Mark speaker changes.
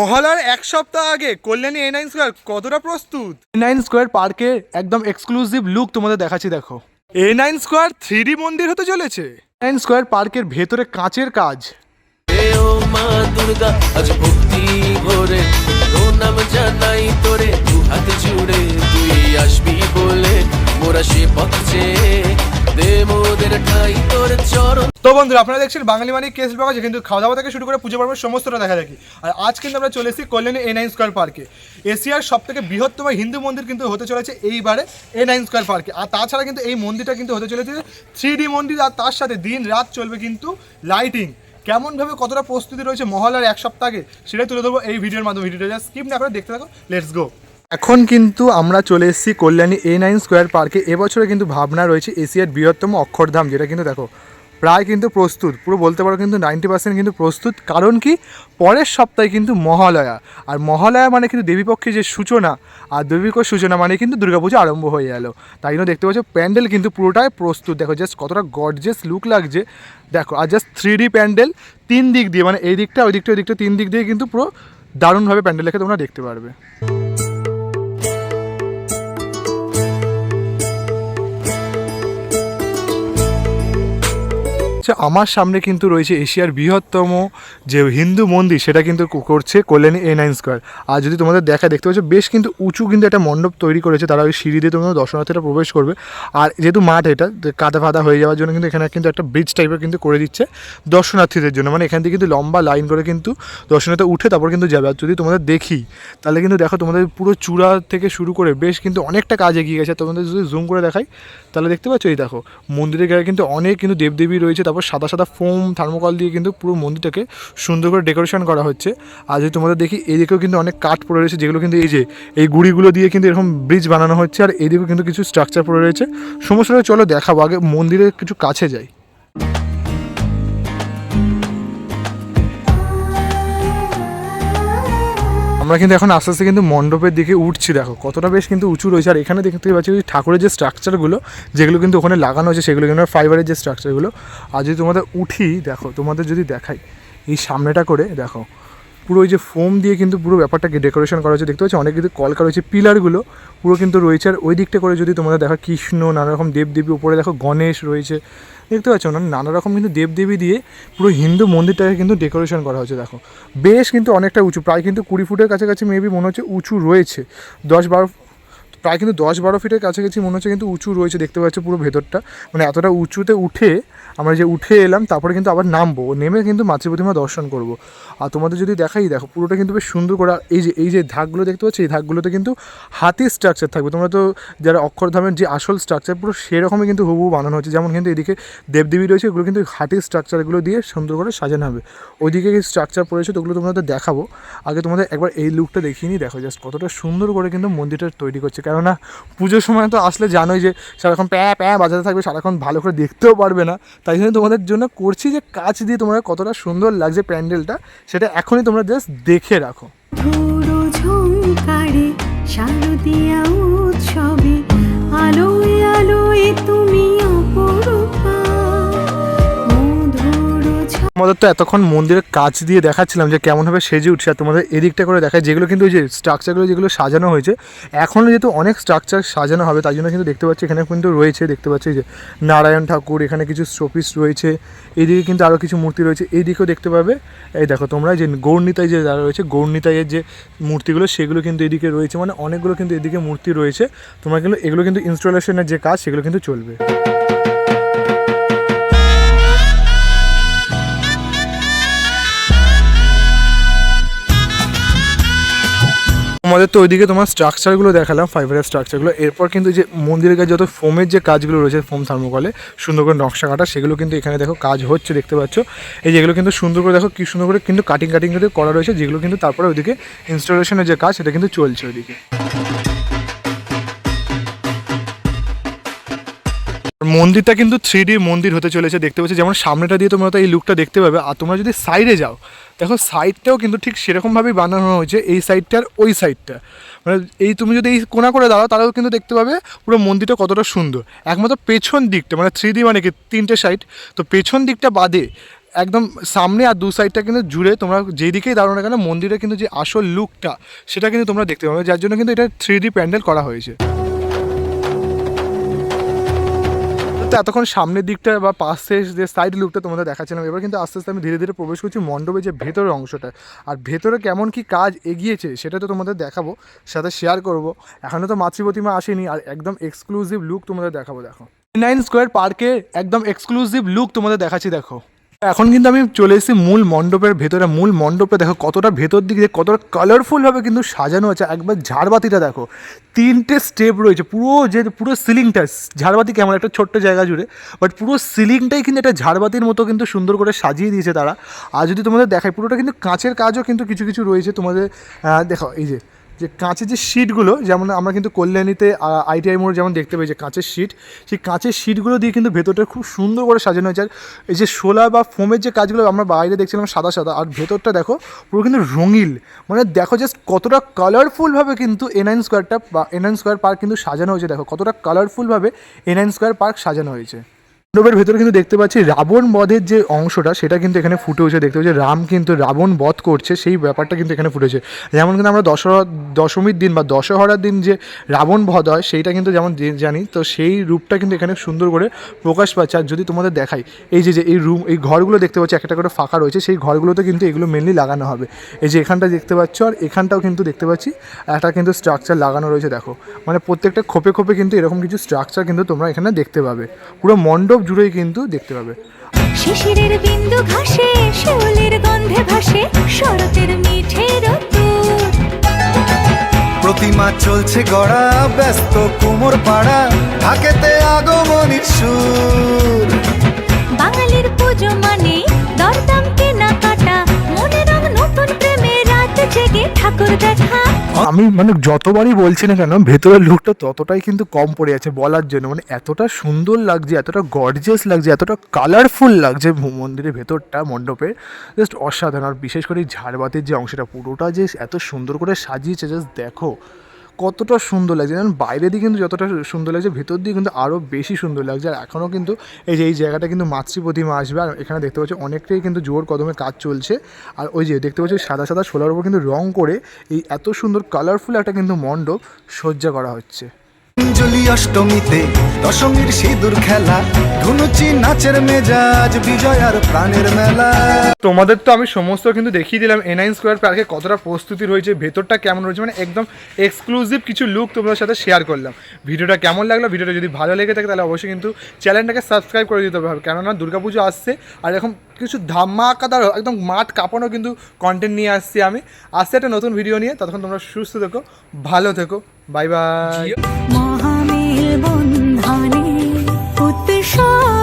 Speaker 1: মহলার এক সপ্তাহ আগে কল্যাণী এ নাইন স্কোয়ার কতটা প্রস্তুত? এ নাইন স্কোয়ার পার্কে একদম এক্সক্লুসিভ লুক তোমাদের দেখাচ্ছি দেখো। এ নাইন স্কোয়ার থ্রি মন্দির হতে চলেছে? নাইন স্কোয়ার পার্কের ভেতরে কাঁচের কাজ।
Speaker 2: হে ও মা দুর্গা আজ ভক্তি ভরে ও নাম জানাই তোরে দু হাত জুড়ে তুই আসবি বলে মোরা সে পথ চেয়ে দে মোদের ঠাই তোর চরণ
Speaker 1: তো বন্ধুরা, আপনারা দেখছেন বাঙালি মানে কেস ব্লগ আছে কিন্তু খাওয়া দাওয়া থেকে শুরু করে পুজো পর্ব সমস্তটা দেখা দেখি আর আজ কিন্তু আমরা চলে এসেছি কল্যাণী এ নাইন স্কোয়ার পার্কে এশিয়ার সব থেকে বৃহত্তম হিন্দু মন্দির কিন্তু হতে চলেছে এইবারে এ নাইন স্কোয়ার পার্কে আর তাছাড়া কিন্তু এই মন্দিরটা কিন্তু হতে চলেছে থ্রি ডি মন্দির, আর তার সাথে দিন রাত চলবে কিন্তু লাইটিং কেমনভাবে কতটা প্রস্তুতি রয়েছে মহলার এক সপ্তাহ আগে সেটাই তুলে ধরবো এই ভিডিওর মাধ্যমে। ভিডিওটা স্কিপ না করে দেখতে থাকো লেটস গো এখন কিন্তু আমরা চলে এসেছি কল্যাণী এ নাইন স্কোয়ার পার্কে এবছরে কিন্তু ভাবনা রয়েছে এশিয়ার বৃহত্তম অক্ষরধাম, যেটা কিন্তু দেখো প্রায় কিন্তু প্রস্তুত, পুরো বলতে পারো কিন্তু নাইনটি পার্সেন্ট কিন্তু প্রস্তুত। কারণ কি? পরের সপ্তাহে কিন্তু মহালয়া। আর মহালয়া মানে কিন্তু দেবীপক্ষের যে সূচনা, আর দেবীপক্ষের সূচনা মানে কিন্তু দুর্গাপুজো আরম্ভ হয়ে গেল। তাই জন্য দেখতে পাচ্ছ, প্যান্ডেল কিন্তু পুরোটাই প্রস্তুত। দেখো জাস্ট কতটা গর্জেস লুক লাগছে। দেখো, আর জাস্ট থ্রি ডি প্যান্ডেল তিন দিক দিয়ে মানে এই দিকটা, ওই দিকটা ওই দিকটা, তিন দিক দিয়ে কিন্তু পুরো দারুণভাবে প্যান্ডেল রেখে তোমরা দেখতে পারবে। আচ্ছা আমার সামনে কিন্তু রয়েছে এশিয়ার বৃহত্তম যে হিন্দু মন্দির, সেটা কিন্তু করছে কল্যাণী এ নাইন স্কোয়ার আর যদি তোমাদের দেখা দেখতে পাচ্ছ বেশ কিন্তু উঁচু কিন্তু একটা মণ্ডপ তৈরি করেছে, তারা ওই সিঁড়ি দিয়ে তোমরা দর্শনার্থীরা প্রবেশ করবে। আর যেহেতু মাঠ এটা কাদা ফাদা হয়ে যাওয়ার জন্য কিন্তু এখানে কিন্তু একটা ব্রিজ টাইপের কিন্তু করে দিচ্ছে দর্শনার্থীদের জন্য। মানে এখান থেকে কিন্তু লম্বা লাইন করে কিন্তু দর্শনার্থী উঠে তারপর কিন্তু যাবে। আর যদি তোমাদের দেখি, তাহলে কিন্তু দেখো তোমাদের পুরো চূড়া থেকে শুরু করে বেশ কিন্তু অনেকটা কাজ এগিয়ে গেছে। তোমাদের যদি জুম করে দেখাই, তাহলে দেখতে পাচ্ছ, এই দেখো মন্দিরের গায়ে কিন্তু অনেক কিন্তু দেবদেবী রয়েছে। তারপর সাদা সাদা ফোম, থার্মোকল দিয়ে কিন্তু পুরো মন্দিরটাকে সুন্দর করে ডেকোরেশন করা হচ্ছে। আর যদি তোমাদের দেখি, এদিকেও কিন্তু অনেক কাঠ পড়ে রয়েছে, যেগুলো কিন্তু এই যে, এই গুড়িগুলো দিয়ে কিন্তু এরকম ব্রিজ বানানো হচ্ছে। আর এদিকেও কিন্তু কিছু স্ট্রাকচার পড়ে রয়েছে। সমস্যাটা চলো দেখাবো, আগে মন্দিরের কিছু কাছে যাই। আমরা কিন্তু এখন আস্তে আস্তে কিন্তু মণ্ডপের দিকে উঠছি, দেখো। কতটা বেশ কিন্তু উঁচু রয়েছে। আর এখানে দেখতে পাচ্ছি ঠাকুরের যে স্ট্রাকচারগুলো যেগুলো কিন্তু ওখানে লাগানো হয়েছে, সেগুলো কিন্তু ফাইবারের যে স্ট্রাকচারগুলো আর যদি তোমাদের উঠি, দেখো, তোমাদের যদি দেখাই, এই সামনেটা করে, দেখো, পুরো ওই যে ফোম দিয়ে কিন্তু পুরো ব্যাপারটাকে ডেকোরেশন করা হয়েছে। দেখতে পাচ্ছি, অনেক কিন্তু কলকা রয়েছে পিলারগুলো পুরো কিন্তু রয়েছে। আর ওই দিকটা করে যদি তোমাদের দেখো, কৃষ্ণ, নানা রকম দেবদেবী, উপরে দেখো গণেশ রয়েছে দেখতে পাচ্ছ না, নানা রকম কিন্তু দেবদেবী দিয়ে পুরো হিন্দু মন্দিরটাকে কিন্তু ডেকোরেশন করা হয়েছে, দেখো। বেশ কিন্তু অনেকটা উঁচু, প্রায় কিন্তু কুড়ি ফুটের কাছাকাছি মেবি মনে হচ্ছে উঁচু রয়েছে। দশ বারো প্রায় কিন্তু দশ বারো ফিটের কাছাকাছি মনে হচ্ছে কিন্তু উঁচু রয়েছে, দেখতে পাচ্ছ পুরো ভেতরটা। মানে এতটা উঁচুতে উঠে আমরা যে উঠে এলাম, তারপরে কিন্তু আবার নামবো, নেমে কিন্তু মাতৃ প্রতিমা দর্শন করব। আর তোমাদের যদি দেখাই, দেখো পুরোটা কিন্তু বেশ সুন্দর করে, এই যে এই যে ধাকগুলো দেখতে পাচ্ছ, এই ধাকগুলোতে কিন্তু হাতির স্ট্রাকচার থাকবে। তোমরা তো যারা অক্ষরধামের যে আসল স্ট্রাকচার পুরো সেরকমই কিন্তু হুবহু বানানো হচ্ছে। যেমন কিন্তু এদিকে দেবদেবী রয়েছে, এগুলো কিন্তু হাতির স্ট্রাকচারগুলো দিয়ে সুন্দর করে সাজানো হবে। ওইদিকে স্ট্রাকচার পড়েছে তো ওগুলো তোমাদের দেখাবো। আগে তোমাদের একবার এই লুকটা দেখিয়ে নিই। দেখো জাস্ট কতটা সুন্দর করে কিন্তু মন্দিরটা তৈরি করছে। কেননা পুজোর সময় তো আসলে জানোই যে সারাক্ষণ প্যাঁ প্যাঁ বাজাতে থাকবে, সারাক্ষণ ভালো করে দেখতেও পারবে না। তাই জন্য তোমাদের জন্য করছি যে কাজ দিয়ে তোমরা কতটা সুন্দর লাগছে প্যান্ডেলটা, সেটা এখনই তোমরা জাস্ট দেখে রাখো।
Speaker 3: শারদিয়া উৎসবে, আলোয় আলোয় তুমি
Speaker 1: তোমাদের তো এতক্ষণ মন্দিরের কাজ দিয়ে দেখাচ্ছিলাম যে কেমনভাবে সেজে উঠছে। আর তোমাদের এদিকটা করে দেখায় যেগুলো কিন্তু ওই যে স্ট্রাকচারগুলো যেগুলো সাজানো হয়েছে, এখনও যেহেতু অনেক স্ট্রাকচার সাজানো হবে তাই জন্য কিন্তু দেখতে পাচ্ছি এখানে কিন্তু রয়েছে, দেখতে পাচ্ছি যে নারায়ণ ঠাকুর, এখানে কিছু শোপিস রয়েছে এইদিকে কিন্তু আরও কিছু মূর্তি রয়েছে এইদিকেও দেখতে পাবে। এই দেখো তোমরা যে গৌরনীতায় যে যারা রয়েছে, গৌরনীতাইয়ের যে মূর্তিগুলো, সেগুলো কিন্তু এদিকে রয়েছে মানে অনেকগুলো কিন্তু এদিকে মূর্তি রয়েছে। তোমরা কিন্তু এগুলো কিন্তু ইনস্টলেশনের যে কাজ, সেগুলো কিন্তু চলবে। তোমাদের তো ওইদিকে তোমার স্ট্রাকচারগুলো দেখালাম ফাইবারের স্ট্রাকচারগুলো এরপর কিন্তু যে মন্দিরের কাছে যত ফোমের যে কাজগুলো রয়েছে ফোম থার্মোকলে সুন্দর করে নকশা কাটা, সেগুলো কিন্তু এখানে দেখো কাজ হচ্ছে, দেখতে পাচ্ছ। এই যেগুলো কিন্তু সুন্দর করে দেখো, কি সুন্দর করে কিন্তু কাটিং কাটিং করে করা রয়েছে, যেগুলো কিন্তু তারপরে ওইদিকে ইনস্টলেশনের যে কাজ, সেটা কিন্তু চলছে ওইদিকে। মন্দিরটা কিন্তু থ্রি মন্দির হতে চলেছে, দেখতে পাচ্ছি। যেমন সামনেটা দিয়ে তোমরা তো এই লুকটা দেখতে পাবে, আর তোমরা যদি সাইডে যাও দেখো সাইডটাও কিন্তু ঠিক সেরকমভাবেই বানানো হয়েছে, এই সাইডটা আর ওই সাইডটা মানে এই তুমি যদি এই কোনা করে দাঁড়াও, তাহলেও কিন্তু দেখতে পাবে পুরো মন্দিরটা কতটা সুন্দর। একমাত্র পেছন দিকটা মানে থ্রি ডি মানে কি, তিনটে সাইড তো পেছন দিকটা বাদে একদম সামনে আর দু সাইডটা কিন্তু জুড়ে তোমরা যেই দিকেই দাঁড়ানো না কেন, মন্দিরের কিন্তু যে আসল লুকটা সেটা কিন্তু তোমরা দেখতে পাবে। যার জন্য কিন্তু এটা থ্রি ডি প্যান্ডেল করা হয়েছে। তো এতক্ষণ সামনের দিকটা বা পাশে যে সাইড লুকটা তোমাদের দেখাচ্ছিলাম, এবার কিন্তু আস্তে আস্তে আমি ধীরে ধীরে প্রবেশ করছি মণ্ডপে যে ভেতরের অংশটা। আর ভেতরে কেমন কি কাজ এগিয়েছে সেটা তো তোমাদের দেখাবো, সাথে শেয়ার করব। এখনও তো মাতৃ প্রতিমা আসেনি, আর একদম এক্সক্লুসিভ লুক তোমাদের দেখাবো, দেখো। নাইন স্কোয়ার পার্কে একদম এক্সক্লুসিভ লুক তোমাদের দেখাচ্ছি, দেখো। এখন কিন্তু আমি চলে এসেছি মূল মণ্ডপের ভেতরে। মূল মণ্ডপে দেখো কতটা ভেতর দিকে কতটা কালারফুলভাবে কিন্তু সাজানো আছে। একবার ঝাড়বাতিটা দেখো। তিনটে স্টেপ রয়েছে। পুরো যে পুরো সিলিংটা ঝাড়বাতি কেমন একটা ছোট্ট জায়গা জুড়ে বাট পুরো সিলিংটাই কিন্তু একটা ঝাড়বাতির মতো কিন্তু সুন্দর করে সাজিয়ে দিয়েছে তারা। আর যদি তোমাদের দেখায় পুরোটা কিন্তু কাঁচের কাজও কিন্তু কিছু কিছু রয়েছে তোমাদের দেখো, এই যে যে কাঁচের যে শিটগুলো যেমন আমরা কিন্তু কল্যাণীতে আইটিআই মোড় যেমন দেখতে পাই যে কাঁচের শিট সেই কাঁচের শিটগুলো দিয়ে কিন্তু ভেতরটা খুব সুন্দর করে সাজানো হয়েছে। আর এই যে শোলা বা ফোমের যে কাজগুলো আমরা বাইরে দেখছিলাম সাদা সাদা, আর ভেতরটা দেখো, পুরো কিন্তু রঙিল। মানে দেখো জাস্ট কতটা কালারফুলভাবে কিন্তু এনআইন স্কোয়ারটা বা এনআইন স্কোয়ার পার্ক কিন্তু সাজানো হয়েছে। দেখো কতটা কালারফুলভাবে এনআইন স্কোয়ার পার্ক সাজানো হয়েছে। মণ্ডপের ভেতরে কিন্তু দেখতে পাচ্ছি রাবণ বধের যে অংশটা, সেটা কিন্তু এখানে ফুটে উঠেছে, দেখতে পাচ্ছি রাম কিন্তু রাবণ বধ করছে, সেই ব্যাপারটা কিন্তু এখানে ফুটেছে। যেমন কিন্তু আমরা দশহরা, দশমীর দিন বা দশহরার দিন যে রাবণ বধ হয়, সেইটা কিন্তু যেমন জানি, তো সেই রূপটা কিন্তু এখানে সুন্দর করে প্রকাশ পাচ্ছে। আর যদি তোমাদের দেখাই, এই যে যে এই রুম, এই ঘরগুলো দেখতে পাচ্ছি একটা করে ফাঁকা রয়েছে, সেই ঘরগুলোতে কিন্তু এগুলো মেনলি লাগানো হবে। এই যে এখানটা দেখতে পাচ্ছ, আর এখানটাও কিন্তু দেখতে পাচ্ছি, একটা কিন্তু স্ট্রাকচার লাগানো রয়েছে, দেখো। মানে প্রত্যেকটা খোপে খোপে কিন্তু এরকম কিছু স্ট্রাকচার কিন্তু তোমরা এখানে দেখতে পাবে। পুরো মণ্ডপ জুড়েই কিন্তু দেখতে পাবে।
Speaker 3: শিশিরের বিন্দু ঘাসে শিউলির গন্ধে ভাসে শরতের মিঠে
Speaker 4: প্রতিমা চলছে গড়া ব্যস্ত কুমোর পাড়া ঢাকেতে আগমনীর সুর।
Speaker 3: বাঙালির পুজো মানে দরদাম ঠাকুর দেখা।
Speaker 1: আমি মানে যতবারই বলছি না কেন, ভেতরের লুকটা ততটাই কিন্তু কম পড়ে আছে বলার জন্য। মানে এতটা সুন্দর লাগছে, এতটা গর্জিয়াস লাগছে, এতটা কালারফুল লাগছে মন্দিরের ভেতরটা, মণ্ডপে। জাস্ট অসাধারণ। আর বিশেষ করে ঝাড়বাতির যে অংশটা, পুরোটা যে এত সুন্দর করে সাজিয়েছে জাস্ট দেখো। কতটা সুন্দর লাগছে। যেমন বাইরে দিয়ে কিন্তু যতটা সুন্দর লাগছে, ভেতর দিয়ে কিন্তু আরও বেশি সুন্দর লাগছে। আর এখনও কিন্তু এই যে, এই জায়গাটা কিন্তু মাতৃ প্রতিমা আসবে। আর এখানে দেখতে পাচ্ছি, অনেকটাই কিন্তু জোর কদমে কাজ চলছে। আর ওই যে, দেখতে পাচ্ছি, সাদা সাদা সোলার উপর কিন্তু রং করে এই এত সুন্দর কালারফুল একটা কিন্তু মণ্ডপ সজ্জা করা হচ্ছে।
Speaker 4: অঞ্জলি অষ্টমীতে দশমীর সিঁদুর খেলা ধুনুচি নাচের মেজাজ বিজয় আর প্রাণের মেলা।
Speaker 1: তোমাদের তো আমি সমস্ত কিন্তু দেখিয়ে দিলাম এনআইন স্কোয়ার পার্কে কতটা প্রস্তুতি রয়েছে ভেতরটা কেমন রয়েছে মানে একদম এক্সক্লুসিভ কিছু লুক তোমাদের সাথে শেয়ার করলাম। ভিডিওটা কেমন লাগল ভিডিওটা যদি ভালো লেগে থাকে তাহলে অবশ্যই কিন্তু চ্যানেলটাকে সাবস্ক্রাইব করে দিতে হবে কেননা দুর্গাপুজো আসছে আর এখন কিছু ধামাকাদার একদম মাঠ কাঁপানো কিন্তু কন্টেন্ট নিয়ে আসছি আমি। আসছে একটা নতুন ভিডিও নিয়ে ততক্ষণ তোমরা সুস্থ থেকো ভালো থেকো বাই বাই
Speaker 3: বন্ধনে উৎসব